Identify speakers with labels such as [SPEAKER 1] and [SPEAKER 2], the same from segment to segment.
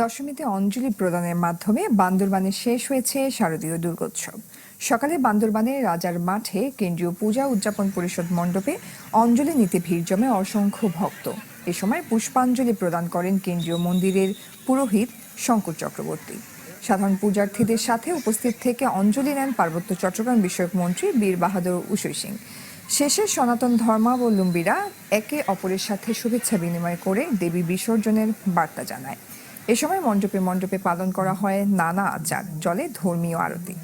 [SPEAKER 1] দশমীতে অঞ্জলি প্রদানের মাধ্যমে বান্দরবানে শেষ হয়েছে শারদীয় দুর্গোৎসব। সকালে বান্দরবানের রাজার মাঠে কেন্দ্রীয় পূজা উদযাপন পরিষদ মণ্ডপে অঞ্জলি নিতে ভিড় জমে অসংখ্য ভক্ত। এ সময় পুষ্পাঞ্জলি প্রদান করেন কেন্দ্রীয় মন্দিরের পুরোহিত শঙ্কর চক্রবর্তী। সাধারণ পূজার্থীদের সাথে উপস্থিত থেকে অঞ্জলি নেন পার্বত্য চট্টগ্রাম বিষয়ক মন্ত্রী বীর বাহাদুর উষৈ সিং। শেষে সনাতন ধর্মাবলম্বীরা একে অপরের সাথে শুভেচ্ছা বিনিময় করে দেবী বিসর্জনের বার্তা জানায়। এ সময় মণ্ডপে মণ্ডপে পালন করা হয় নানা আচার চলে ধর্মীয় আরতি।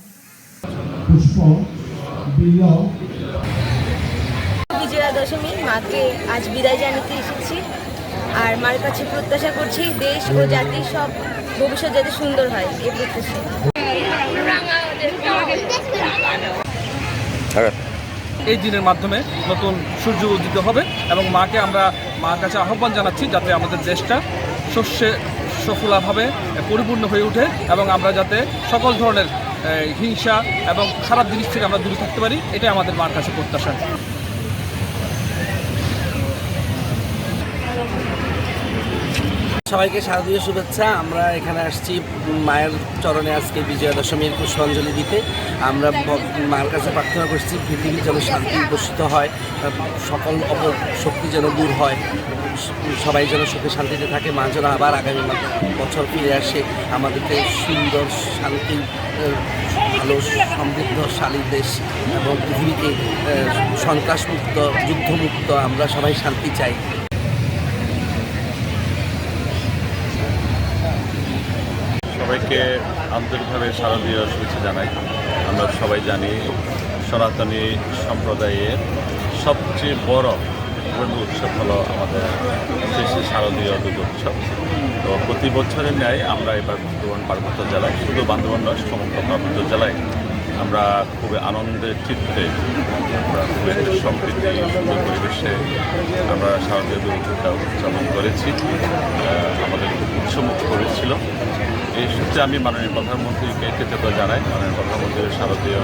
[SPEAKER 2] বিজয়া দশমী মাকে আজ বিদায় জানাতে এসেছি। আর মার কাছে প্রত্যাশা করছি দেশ ও জাতি সব ভবিষ্যৎ যাতে সুন্দর হয় এই প্রত্যাশা।
[SPEAKER 3] এই দিনের মাধ্যমে নতুন সূর্য উদিত হবে এবং মাকে আমরা মার কাছে আহ্বান জানাচ্ছি যাতে আমাদের দেশটা শস্যে সফলাভাবে পরিপূর্ণ হয়ে ওঠে এবং আমরা যাতে সকল ধরনের হিংসা এবং খারাপ জিনিস থেকে আমরা দূরে থাকতে পারি, এটাই আমাদের মার কাছে প্রত্যাশা।
[SPEAKER 4] সবাইকে শারদীয় শুভেচ্ছা। আমরা এখানে আসছি মায়ের চরণে আজকে বিজয়া দশমীর পুষ্পাঞ্জলি দিতে। আমরা মায়ের কাছে প্রার্থনা করছি, পৃথিবী যেন শান্তি দূষিত হয় সকল অপর শক্তি যেন দূর হয়। সবাই যেন সুখে শান্তিতে থাকে, মা যেন আবার আগামী বছর ফিরে আসে। আমাদেরকে সুন্দর, শান্তি ভালো সমৃদ্ধশালী দেশ এবং পৃথিবীকে সন্ত্রাসমুক্ত, যুদ্ধমুক্ত, আমরা সবাই শান্তি চাই।
[SPEAKER 5] সবাইকে আন্তরিকভাবে শারদীয় শুভেচ্ছা জানাই। আমরা সবাই জানি সনাতনী সম্প্রদায়ের সবচেয়ে বড় ধর্মীয় উৎসব হলো আমাদের দেশে শারদীয় দুর্গোৎসব তো প্রতি বছরের ন্যায় আমরা এবার বান্দরবান পার্বত্য জেলায়, শুধু বান্ধবন নয়, সমগ্র পার্বত্য জেলায় আমরা খুবই আনন্দের চিত্তে আমরা খুবই সম্প্রীতি, সুন্দর পরিবেশে আমরা শারদীয় দুর্গোৎসবটা উদযাপন করেছি। আমাদের উৎসমুখ করেছিল এই সূত্রে আমি মাননীয় প্রধানমন্ত্রীকে কৃতজ্ঞতা জানাই। মাননীয় প্রধানমন্ত্রীর শারদীয়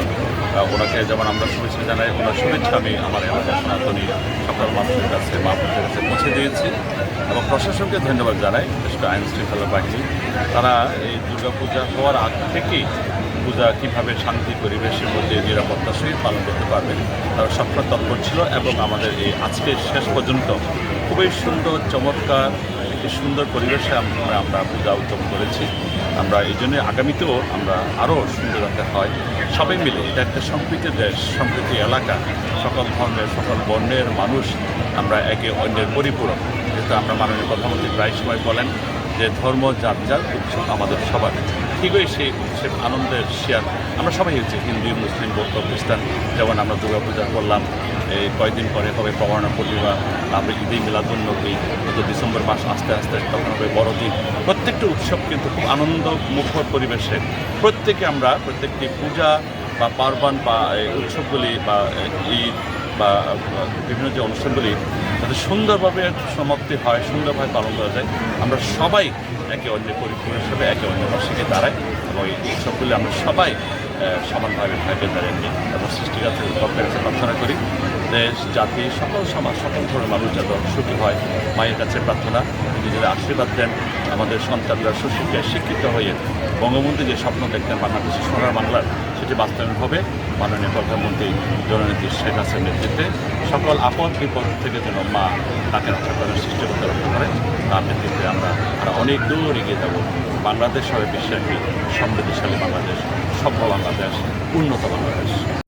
[SPEAKER 5] ওনাকে যেমন আমরা শুভেচ্ছা জানাই, ওনার শুভেচ্ছা আমি আমার এলাকার সনাতনী সকল মানুষের কাছে মানুষের কাছে পৌঁছে দিয়েছি এবং প্রশাসনকে ধন্যবাদ জানাই, বিশেষ করে আইন শৃঙ্খলা বাহিনী। তারা এই দুর্গাপূজা হওয়ার আগ থেকেই পূজা কীভাবে শান্তি পরিবেশের মধ্যে নিরাপত্তা সহিত পালন করতে পারবে, তারা সবসময় তৎপর ছিল এবং আমাদের এই আজকের শেষ পর্যন্ত খুবই সুন্দর, চমৎকার, একটি সুন্দর পরিবেশে আমরা পূজা উদ্যম করেছি। আমরা এই জন্য আগামীতেও আমরা আরও সুন্দর রাখতে হয়। সবাই মিলে এটা একটা সম্প্রীতির দেশ, সম্প্রীতি এলাকা, সকল ধর্মের, সকল বর্ণের মানুষ আমরা একে অন্যের পরিপূরক। যেহেতু আমরা মাননীয় প্রধানমন্ত্রী প্রায় সময় বলেন যে ধর্ম যার যার উৎসব আমাদের সবার। ঠিকই সেই উৎসব, আনন্দের শেয়ার আমরা সবাই হচ্ছে হিন্দু, মুসলিম, বৌদ্ধ, খ্রিস্টান, যেমন আমরা দুর্গা পূজা করলাম কয়েকদিন পরে হবে পবনা পূর্ণিমা আমরা ঈদে মিলাদুন্নবী গত ডিসেম্বর মাস আস্তে আস্তে তখন হবে বড়দিন। প্রত্যেকটা উৎসব কিন্তু খুব আনন্দ মুখর পরিবেশে। প্রত্যেকে আমরা প্রত্যেকটি পূজা বা পার্বণ বা এই উৎসবগুলি বা ঈদ বা বিভিন্ন যে অনুষ্ঠানগুলি যাতে সুন্দরভাবে সমাপ্তি হয়, সুন্দরভাবে পালন করা যায়, আমরা সবাই একে অন্যের পরিপূর্ণ হিসেবে একে অন্যের পাশে দাঁড়াই এবং এই উৎসবগুলি আমরা সবাই সমানভাবে থাকে দাঁড়িয়ে এবং সৃষ্টিগাছের গল্পের কাছে প্রার্থনা করি। দেশ, জাতি, সকল সমাজ, সকল ধরনের মানুষ যাতে সুখী হয়, মায়ের কাছে প্রার্থনা যদি আশীর্বাদ দেন, আমাদের সন্তানরা সুশিক্ষায় শিক্ষিত হয়ে বঙ্গবন্ধু যে স্বপ্ন দেখতেন বাংলাদেশের সোনার বাংলার, সেটি বাস্তবায়ন হবে। মাননীয় প্রধানমন্ত্রী জননেত্রী শেখ হাসিনার নেতৃত্বে সকল আপদ বিপদ থেকে যেন মা তাকে রক্ষা করার সৃষ্টি করতে রক্ষা করে, তার নেতৃত্বে আমরা আরও অনেক দূর এগিয়ে যাব। বাংলাদেশ হবে বিশ্বের সমৃদ্ধশালী বাংলাদেশ সফল বাংলাদেশ, উন্নত বাংলাদেশ।